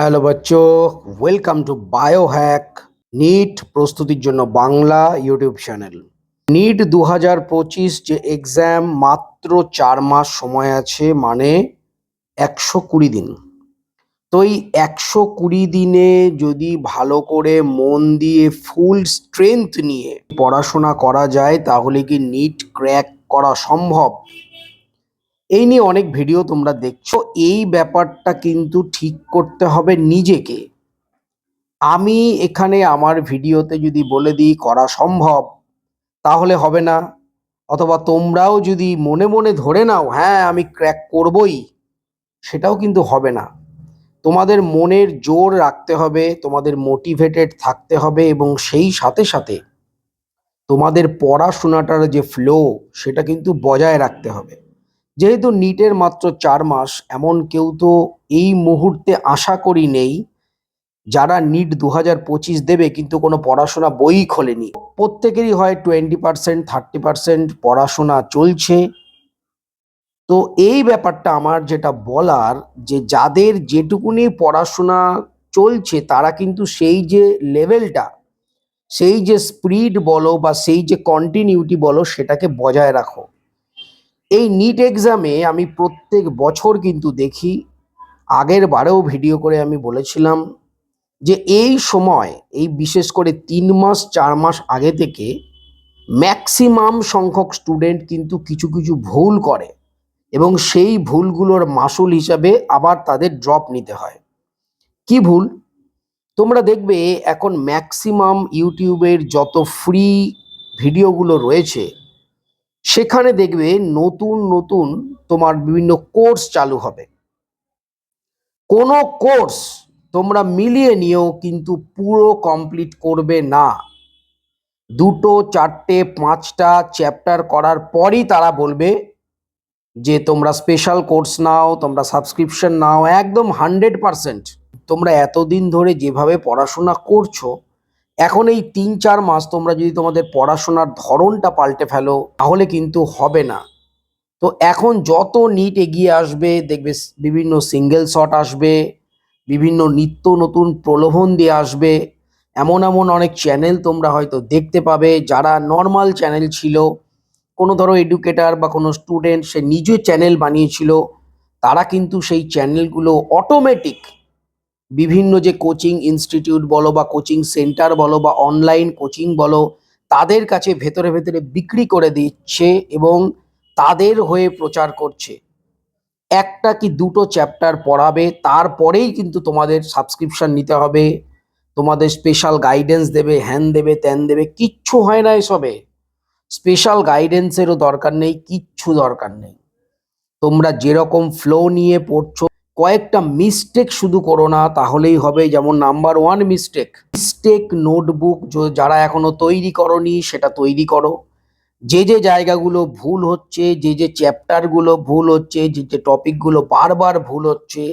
Hello বাচ্চো welcome to Biohack NEET প্রস্তুতির জন্য বাংলা ইউটিউব চ্যানেল। নিট দু হাজার পঁচিশ যে এক্সাম মাত্র চার মাস সময় আছে মানে একশো কুড়ি দিন। তো এই একশো কুড়ি দিনে যদি ভালো করে মন দিয়ে ফুল স্ট্রেংথ নিয়ে পড়াশোনা করা যায়, তাহলে কি নিট ক্র্যাক করা সম্ভব? এই নিয়ে অনেক ভিডিও তোমরা দেখছ। এই ব্যাপারটা কিন্তু ঠিক করতে হবে নিজেকে। আমি এখানে আমার ভিডিওতে যদি বলে দিই করা সম্ভব, তাহলে হবে না। অথবা তোমরাও যদি মনে মনে ধরে নাও হ্যাঁ আমি ক্র্যাক করবই সেটাও কিন্তু হবে না। তোমাদের মনের জোর রাখতে হবে, তোমাদের মোটিভেটেড থাকতে হবে এবং সেই সাথে সাথে তোমাদের পড়াশোনাটার যে ফ্লো সেটা কিন্তু বজায় রাখতে হবে। যেহেতু নিটের মাত্র চার মাস, এমন কেউ তো এই মুহূর্তে আশা করি নেই যারা নিট দু হাজার পঁচিশ দেবে, কিন্তু কোনো পড়াশোনা বই খোলেনি। প্রত্যেকেরই হয় টোয়েন্টি পার্সেন্ট, থার্টি পার্সেন্ট পড়াশোনা চলছে। তো এই ব্যাপারটা আমার যেটা বলার, যে যাদের যেটুকুনি পড়াশোনা চলছে, তারা কিন্তু সেই যে লেভেলটা, সেই যে স্পিড বলো বা সেই যে কন্টিনিউটি বলো, সেটাকে বজায় রাখো। এই নিট এক্সামে আমি প্রত্যেক বছর কিন্তু দেখি, আগের বারেও ভিডিও করে আমি বলেছিলাম যে এই সময়, এই বিশেষ করে তিন মাস, চার মাস আগে থেকে ম্যাক্সিমাম সংখ্যক স্টুডেন্ট কিন্তু কিছু কিছু ভুল করে এবং সেই ভুলগুলোর মাসুল হিসাবে আবার তাদের ড্রপ নিতে হয়। কি ভুল? তোমরা দেখবে এখন ম্যাক্সিমাম ইউটিউবের যত ফ্রি ভিডিওগুলো রয়েছে সেখানে দেখবে নতুন নতুন তোমার বিভিন্ন কোর্স চালু হবে। কোনো কোর্স তোমরা মিলিয়ে নিয়েও কিন্তু পুরো কমপ্লিট করবে না। দুটো, চারটে, পাঁচটা চ্যাপ্টার করার পরই তারা বলবে যে তোমরা স্পেশাল কোর্স নাও, তোমরা সাবস্ক্রিপশন নাও, একদম হান্ড্রেড পারসেন্ট তোমরা এতদিন ধরে যেভাবে পড়াশোনা করছ এখন এই তিন, চার মাস তোমরা যদি তোমাদের পড়াশোনার ধরনটা পাল্টে ফেলো, তাহলে কিন্তু হবে না। তো এখন যত নিট এগিয়ে আসবে, দেখবে বিভিন্ন সিঙ্গেল শট আসবে, বিভিন্ন নিত্য নতুন প্রলোভন দিয়ে আসবে, এমন এমন অনেক চ্যানেল তোমরা হয়তো দেখতে পাবে, যারা নর্মাল চ্যানেল ছিল, কোনো ধরো এডুকেটার বা কোনো স্টুডেন্ট সে নিজে চ্যানেল বানিয়েছিল, তারা কিন্তু সেই চ্যানেলগুলো অটোমেটিক বিভিন্ন যে কোচিং ইনস্টিটিউট বলো বা কোচিং সেন্টার বলো বা অনলাইন কোচিং বলো, তাদের কাছে ভেতরে ভেতরে বিক্রি করে দিচ্ছে এবং তাদের হয়ে প্রচার করছে। একটা কি দুটো চ্যাপ্টার পড়াবে, তারপরেই কিন্তু তোমাদের সাবস্ক্রিপশন নিতে হবে, তোমাদের স্পেশাল গাইডেন্স দেবে হ্যান দেবে ত্যান দেবে, কিচ্ছু হয় না এসবে। স্পেশাল গাইডেন্সেরও দরকার নেই, কিচ্ছু দরকার নেই। তোমরা যেরকম ফ্লো নিয়ে পড়ছো কয়েকটা মিস্টেক শুধু করো না, তাহলেই হবে। যেমন number one mistake mistake notebook যারা এখনও তৈরি করনি, সেটা তৈরি করো। যে যে জায়গাগুলো ভুল হচ্ছে, যে যে চ্যাপ্টারগুলো ভুল হচ্ছে, যে যে টপিকগুলো বারবার ভুল হচ্ছে,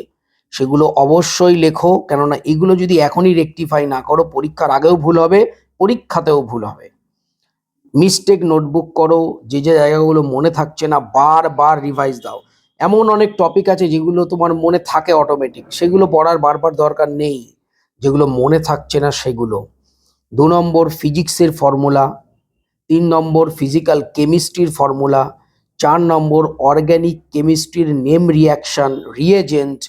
সেগুলো অবশ্যই লেখো। কেননা এগুলো যদি এখনই রেকটিফাই না করো, পরীক্ষার আগেও ভুল হবে, পরীক্ষাতেও ভুল হবে। মিস্টেক নোটবুক করো। যে যে জায়গাগুলো মনে থাকছে না, বারবার রিভাইজ দাও। এমন অনেক টপিক আছে যেগুলো তোমার মনে থাকে অটোমেটিক সেগুলো পড়ার বারবার দরকার নেই। যেগুলো মনে থাকছে না সেগুলো। দু নম্বর ফিজিক্সের ফর্মুলা তিন নম্বর ফিজিক্যাল কেমিস্ট্রির ফর্মুলা চার নম্বর অর্গ্যানিক কেমিস্ট্রির নেম রিয়াকশন রিয়েজেন্ট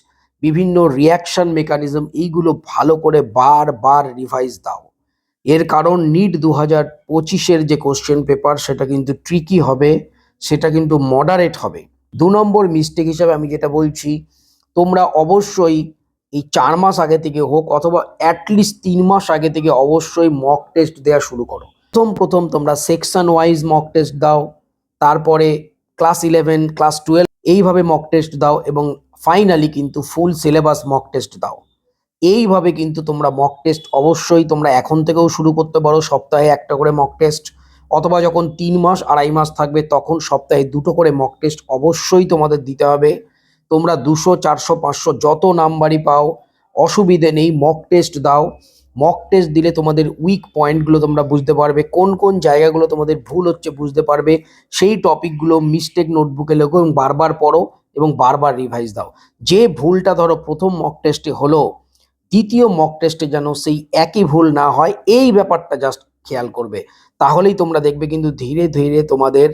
বিভিন্ন রিয়াকশন মেকানিজম এইগুলো ভালো করে বারবার রিভাইজ দাও। এর কারণ নিট দু হাজার পঁচিশের যে কোশ্চেন পেপার সেটা কিন্তু ট্রিকি হবে, সেটা কিন্তু মডারেট হবে। দু নম্বর মিস্টেক হিসাবে আমি যেটা বলছি, তোমরা অবশ্যই এই চার মাস আগে থেকে হোক অথবা অ্যাটলিস্ট তিন মাস আগে থেকে অবশ্যই মক টেস্ট দেওয়া শুরু করো। প্রথম প্রথম তোমরা সেকশন ওয়াইজ মক টেস্ট দাও, তারপরে ক্লাস ইলেভেন ক্লাস টুয়েলভ এইভাবে মক টেস্ট দাও এবং ফাইনালি কিন্তু ফুল সিলেবাস মক টেস্ট দাও। এইভাবে কিন্তু তোমরা মক টেস্ট অবশ্যই তোমরা এখন থেকেও শুরু করতে পারো, সপ্তাহে একটা করে মক টেস্ট অথবা যখন তিন মাস, আড়াই মাস থাকবে, তখন সপ্তাহে দুটো করে মক টেস্ট অবশ্যই তোমাদের দিতে হবে। তোমরা দুশো, চারশো, পাঁচশো যত নাম্বারই পাও, অসুবিধে নেই মক টেস্ট দাও। মক টেস্ট দিলে তোমাদের উইক পয়েন্টগুলো তোমরা বুঝতে পারবে, কোন কোন জায়গাগুলো তোমাদের ভুল হচ্ছে বুঝতে পারবে, সেই টপিকগুলো মিস্টেক নোটবুকে লেখো এবং বারবার পড়ো এবং বারবার রিভাইজ দাও। যে ভুলটা ধরো প্রথম মক টেস্টে হলো, দ্বিতীয় মক টেস্টে যেন সেই একই ভুল না হয়, এই ব্যাপারটা জাস্ট খেয়াল করবে। তাহলেই তোমরা দেখবে কিন্তু ধীরে ধীরে তোমাদের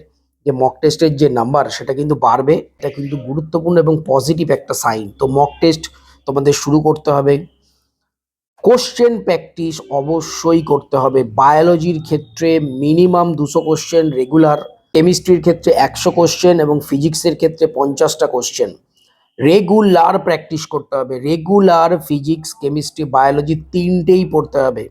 যে মক টেস্টের যে নাম্বার সেটা কিন্তু বাড়বে। এটা কিন্তু গুরুত্বপূর্ণ এবং পজিটিভ একটা সাইন তো মক টেস্ট তোমাদের শুরু করতে হবে। কোশ্চেন প্র্যাকটিস অবশ্যই করতে হবে। বায়োলজির ক্ষেত্রে মিনিমাম দুশো কোশ্চেন রেগুলার কেমিস্ট্রির ক্ষেত্রে একশো কোশ্চেন এবং ফিজিক্সের ক্ষেত্রে পঞ্চাশটা কোশ্চেন রেগুলার প্র্যাকটিস করতে হবে। রেগুলার ফিজিক্স কেমিস্ট্রি বায়োলজি তিনটেই পড়তে হবে।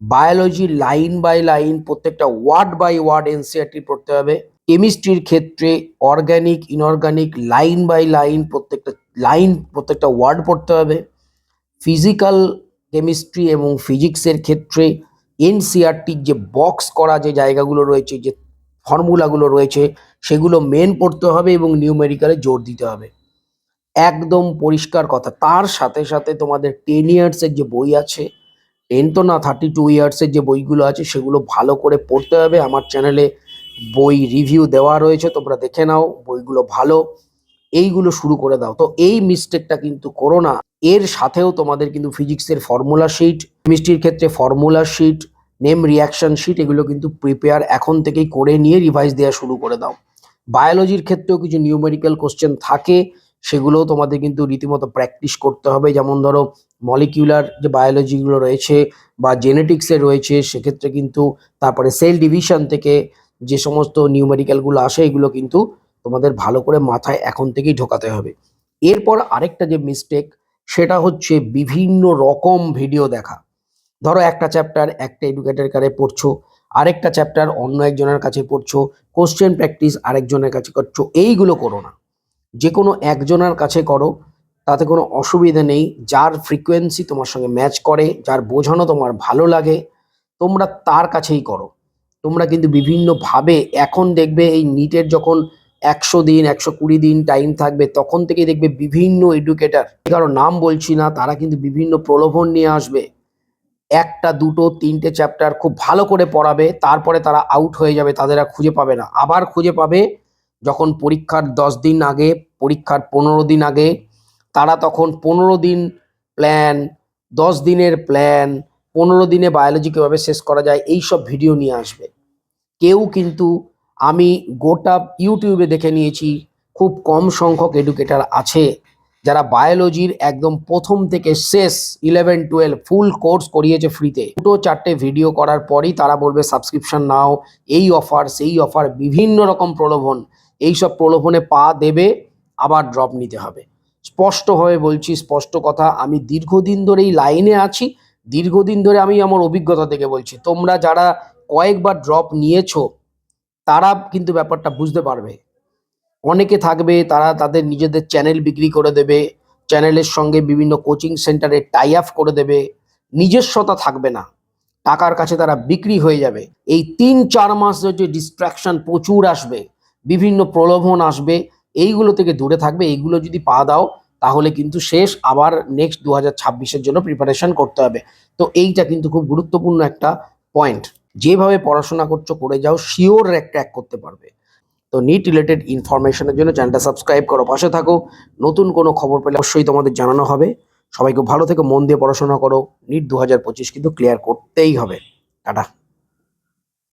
বায়োলজি লাইন বাই লাইন প্রত্যেকটা ওয়ার্ড বাই ওয়ার্ড এনসিআরটি পড়তে হবে। কেমিস্ট্রির ক্ষেত্রে organic inorganic line by line প্রত্যেকটা লাইন প্রত্যেকটা ওয়ার্ড পড়তে হবে। ফিজিক্যাল কেমিস্ট্রি এবং ফিজিক্সের ক্ষেত্রে এনসিআরটির যে বক্স করা যে জায়গাগুলো রয়েছে, যে ফর্মুলাগুলো রয়েছে, সেগুলো মেন পড়তে হবে এবং নিউমেরিক্যালে জোর দিতে হবে। একদম পরিষ্কার কথা। তার সাথে সাথে তোমাদের টেন ইয়ার্সের যে বই আছে টেন তো না থার্টি টু ইয়ার্সের যে বইগুলো আছে, সেগুলো ভালো করে পড়তে হবে। আমার চ্যানেলে বই রিভিউ দেওয়া রয়েছে, তোমরা দেখে নাও, বইগুলো ভালো। এইগুলো শুরু করে দাও। তো এই মিস্টেকটা কিন্তু করো না। এর সাথেও তোমাদের কিন্তু ফিজিক্সের ফর্মুলা শিট কেমিস্ট্রির ক্ষেত্রে formula sheet name reaction sheet এগুলো কিন্তু প্রিপেয়ার এখন থেকেই করে নিয়ে রিভাইজ দেওয়া শুরু করে দাও। বায়োলজির ক্ষেত্রেও কিছু নিউমেরিক্যাল কোশ্চেন থাকে। সেগুলোও তোমাদের কিন্তু রীতিমতো প্র্যাকটিস করতে হবে। যেমন ধরো মলিকিউলার যে বায়োলজিগুলো রয়েছে বা জেনেটিক্সে রয়েছে, সেক্ষেত্রে কিন্তু তারপরে সেল ডিভিশন থেকে যে সমস্ত নিউমেরিক্যালগুলো আসে, এগুলো কিন্তু তোমাদের ভালো করে মাথায় এখন থেকেই ঢোকাতে হবে। এরপর আরেকটা যে মিস্টেক সেটা হচ্ছে বিভিন্ন রকম ভিডিও দেখা। ধরো একটা চ্যাপ্টার একটা এডুকেটের কারে পড়ছো, আরেকটা চ্যাপ্টার অন্য একজনের কাছে পড়ছো কোশ্চেন প্র্যাকটিস আরেকজনের কাছে করছ, এইগুলো করো না। যে কোনো একজনের কাছে করো, তাতে কোনো অসুবিধা নেই। যার ফ্রিকোয়েন্সি তোমার সঙ্গে ম্যাচ করে, যার বোঝানো তোমার ভালো লাগে, তোমরা তার কাছেই করো। তোমরা কিন্তু বিভিন্নভাবে এখন দেখবে এই নিটের যখন একশো দিন, একশো কুড়ি দিন টাইম থাকবে, তখন থেকে দেখবে বিভিন্ন এডুকেটার কারও নাম বলছি না, তারা কিন্তু বিভিন্ন প্রলোভন নিয়ে আসবে। একটা, দুটো, তিনটে চ্যাপ্টার খুব ভালো করে পড়াবে, তারপরে তারা আউট হয়ে যাবে, তাদের আর খুঁজে পাবে না। আবার খুঁজে পাবে যখন পরীক্ষার দশ দিন আগে, পরীক্ষার পনেরো দিন আগে, তারা তখন পনেরো দিন প্ল্যান দশ দিনের প্ল্যান পনেরো দিনে বায়োলজি কীভাবে শেষ করা যায় এই সব ভিডিও নিয়ে আসবে। কেউ কিন্তু আমি গোটা ইউটিউবে দেখে নিয়েছি, খুব কম সংখ্যক এডুকেটার আছে, যারা বায়োলজির একদম প্রথম থেকে শেষ ইলেভেন টুয়েলভ ফুল কোর্স করিয়েছে ফ্রিতে দুটো চারটে ভিডিও করার পরই তারা বলবে সাবস্ক্রিপশন নাও, এই অফার সেই অফার বিভিন্ন রকম প্রলোভন। এই সব প্রলোভনে পা দেবে, আবার ড্রপ নিতে হবে। স্পষ্টভাবে বলছি, স্পষ্ট কথা, আমি দীর্ঘদিন ধরে এই লাইনে আছি, দীর্ঘদিন ধরে আমি আমার অভিজ্ঞতা থেকে বলছি, তোমরা যারা কয়েকবার ড্রপ নিয়েছো, তারা কিন্তু ব্যাপারটা বুঝতে পারবে। অনেকে থাকবে, তারা তাদের নিজেদের চ্যানেল বিক্রি করে দেবে চ্যানেলের সঙ্গে বিভিন্ন কোচিং সেন্টারে টাই আপ করে দেবে, নিজস্বতা থাকবে না। টাকার কাছে তারা বিক্রি হয়ে যাবে। এই তিন চার মাস যে ডিস্ট্রাকশন প্রচুর আসবে বিভিন্ন প্রলোভন আসবে, এইগুলো থেকে দূরে থাকবে, এইগুলো যদি পা দাও, তাহলে কিন্তু শেষ, আবার নেক্সট দু হাজার জন্য প্রিপারেশন করতে হবে। তো এইটা কিন্তু খুব গুরুত্বপূর্ণ একটা পয়েন্ট যেভাবে পড়াশোনা করছ, করে যাও শিওর র্যাক ট্র্যাক করতে পারবে। তো নিট রিলেটেড ইনফরমেশনের জন্য চ্যানেলটা সাবস্ক্রাইব করো, পাশে থাকো। নতুন কোনো খবর পেলে অবশ্যই তোমাদের জানানো হবে। সবাইকে ভালো থেকে, মন দিয়ে পড়াশোনা করো। নিট দু হাজার পঁচিশ কিন্তু ক্লিয়ার করতেই হবে। টাটা।